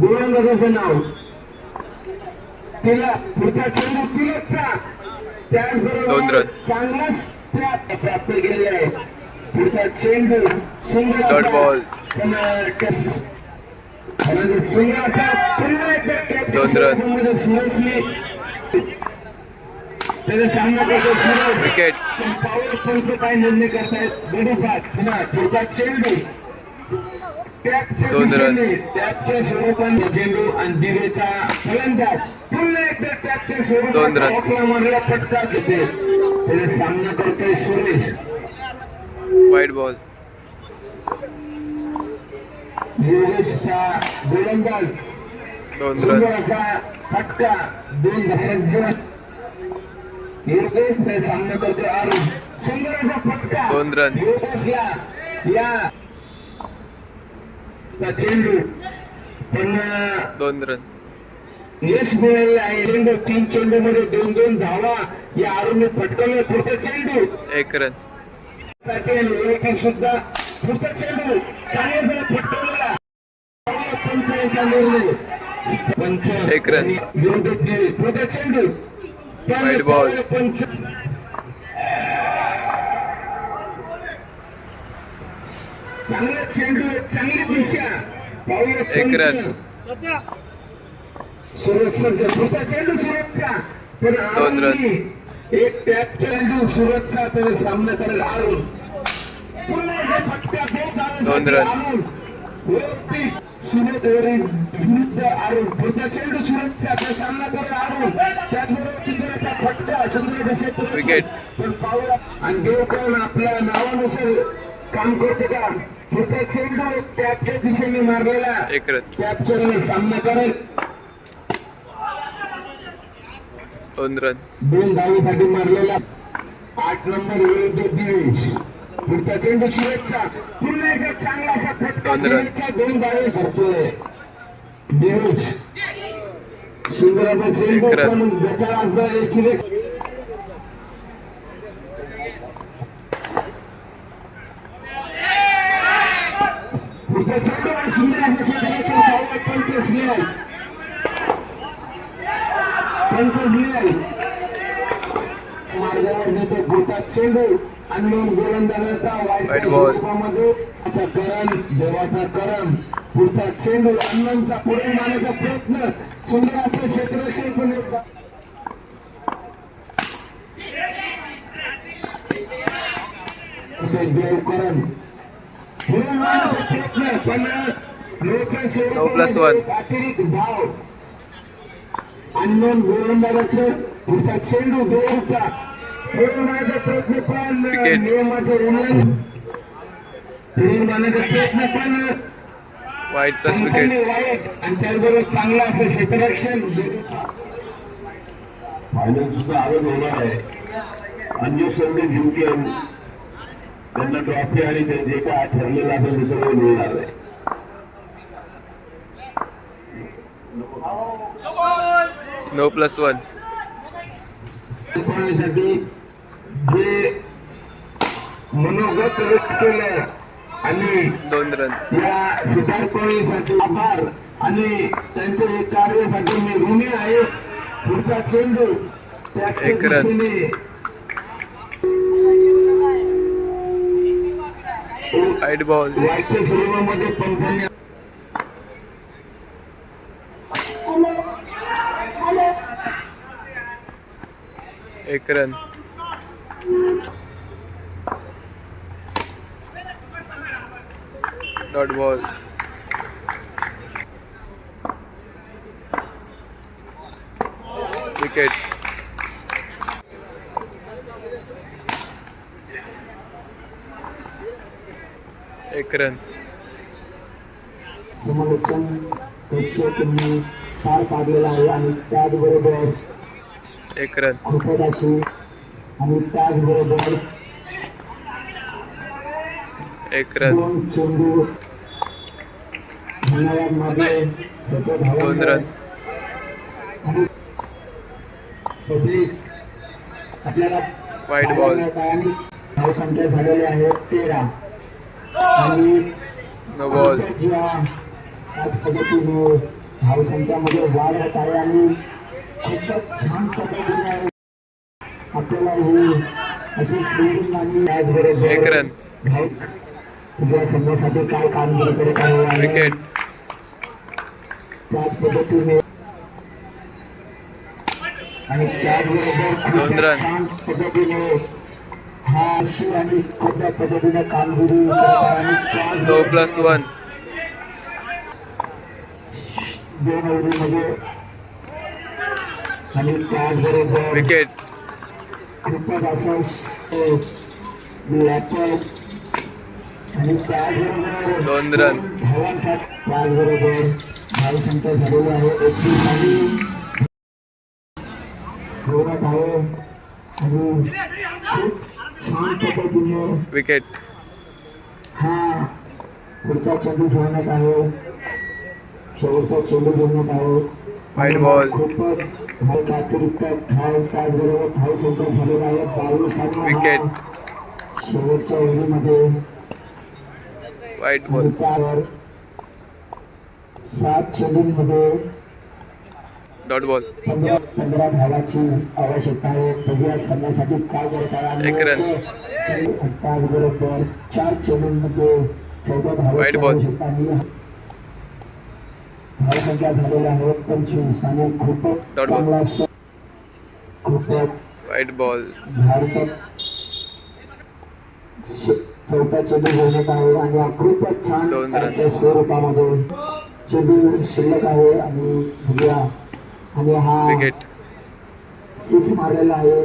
गोलंदाजाचं नाव तिला पुढचा चेंडू तिलकचा त्याचबरोबर. चांगलाच प्राप्त प्राप्त केलेला आहे पुढचा चेंडू सुंदर ball. पण सुंदर पुन्हा एकदा सुरेशने त्याचा सामना करतो सुरेश विकेट पावर पंच काय निर्णय करतायत गडीपात पुन्हा पुढचा चेंडू चेंडू आणि दिवेचा फलंदाज. पुन्हा एकदा टॅपच्या. स्वरूपात मारला फटका घेते त्याचा सामना करतोय सुरेश. वाईट बॉल. योगेशचा गोलंदाज. दोन फटका. दोन योगेश सामना करतोय अरुण सुंदरचा फटका. दोन रन. योगेशला या चा चेंडू पण दोन रन यश मिळालेलं आहे. चेंडू तीन चेंडू मध्ये दोन दोन धावा. या अरुणने फटकवलं पुढचा चेंडू. एक रनसाठी सुद्धा पुढचा चेंडू. चांगला जरा निर्णय पंच एक रन. विरोधी. पुढचा चेंडू. त्याने ball. पावले पंच चांगला चेंडू चांगली दिशा पावले एक पंच. रन. सुरत सज्ज पुढचा चेंडू सुरतचा पण दोन रन. अरुणने एक टॅप चेंडू सुरतचा त्याने सामना करेल अरुण पुन्हा एकदा फटका दोन धावांसाठी दोन रन. अरुण वैयक्तिक सुरत वरील विरुद्ध अरुण पुढचा चेंडू सुरतचा तो सामना करेल अरुण त्याचबरोबर चंद्राचा फटका क्षेत्रात Wicket. पण पाहूया. आणि देवकरण आपल्या नावानुसार काम करते का? पुढचा चेंडू टॅपच्या दिशेने मारलेला. कॅप्चरने सामना करेल. दोन रन. दोन धावेसाठी मारलेला. आठ नंबर विरुद्ध दिवेश. पुढचा चेंडू सुरेशचा पुन्हा एकदा चांगला असा फटका दोन रन. दिवेशचा दोन धावे सरतोय. दिवेश. सुंदर असा चेंडू. पण बेचाळा असा एक चिरेक पुढचा चेंडू आणि सुंदर असा क्षेत्राचे पाऊल पंच स्नेहल पंच स्नेहल मार्गावर नेतो गोता चेंडू अननोन गोलंदाजाचा वाईटच्या White ball. स्वरूपामध्ये त्याचा करण देवाचा करण पुढचा चेंडू अण्णांचा पुढे मारण्याचा प्रयत्न सुंदर असं क्षेत्ररक्षण पण एकदा कुठे देवकरण पुढे मारण्याचा प्रयत्न पण लोच्या No plus स्वरूपामध्ये one. एक अतिरिक्त भाव अननोन गोलंदाजाचं पुढचा चेंडू देवचा मारण्याचा प्रयत्न पण. नियमाचं उल्लंघन. पुढे मारण्याचा प्रयत्न पण वाईट प्लस विकेट वाईट आणि त्याचबरोबर चांगलं असं क्षेत्ररक्षण फायनल सुद्धा आनंद होणार आहे. अंजू संधी जिंकेल त्यांना ट्रॉफी आणि ते जे काय ठरलेलं असेल ते सगळं मिळणार आहे. नो प्लस वन मनोगत व्यक्त केलं आणि दोन रन या सिद्धार्थसाठी आभार आणि त्यांच्या कार्यासाठी मी ऋणी आहे. पुढचा चेंडू एक रन. वाईट बॉल वाईटच्या स्वरूपामध्ये पंचांनी एक रन। डॉट बॉल विकेट एक रन। पार पाडलेला आहे आणि त्याचबरोबर एक रन एक रन दोन रन वाईट बॉल नो बॉल धावसंख्यामध्ये वाढ होत आहे आणि खूपच छान पद्धतीने आपल्याला ही अशी त्याचबरोबर तुझ्या संघासाठी काय कामगिरी करत आहे त्याच पद्धतीने आणि त्याचबरोबर दोन. छान पद्धतीने हा अशी आणि पद्धतीने कामगिरी आणि नो त्याचबरोबर प्लस वन दोन ओव्हरमध्ये विकेट त्याचबरोबर दोन रन. धावांसाठी त्याचबरोबर धावसंख्या झालेली आहे. एकतीस आणि जोरात आहे. आणि छान पद्धतीने विकेट हा पुढचा चेंडू घेण्यात आहे शेवटचा चेंडू घेण्यात आहे White ball. खूपच विकेट अतिरिक्त शेवटच्या ओव्हरीमध्ये वाईट बॉल सात चेंडूंमध्ये डॉट बॉल पंधरा पंधरा धावाची आवश्यकता आहे बघूया संघासाठी काय करत आहे एक रन. त्याचबरोबर चार चेंडूंमध्ये चौदा धावाची आवश्यकता आहे धावसंख्या झालेल्या आहेत पंचवीस आणि चांगला वाईट बॉल भारतात चौथा चेंडू घेण्यात आहे आणि हा खूपच छान दोन रन. त्या स्वरूपामध्ये चेंडू शिल्लक आहे आणि आणि हा विकेट सिक्स मारलेला आहे.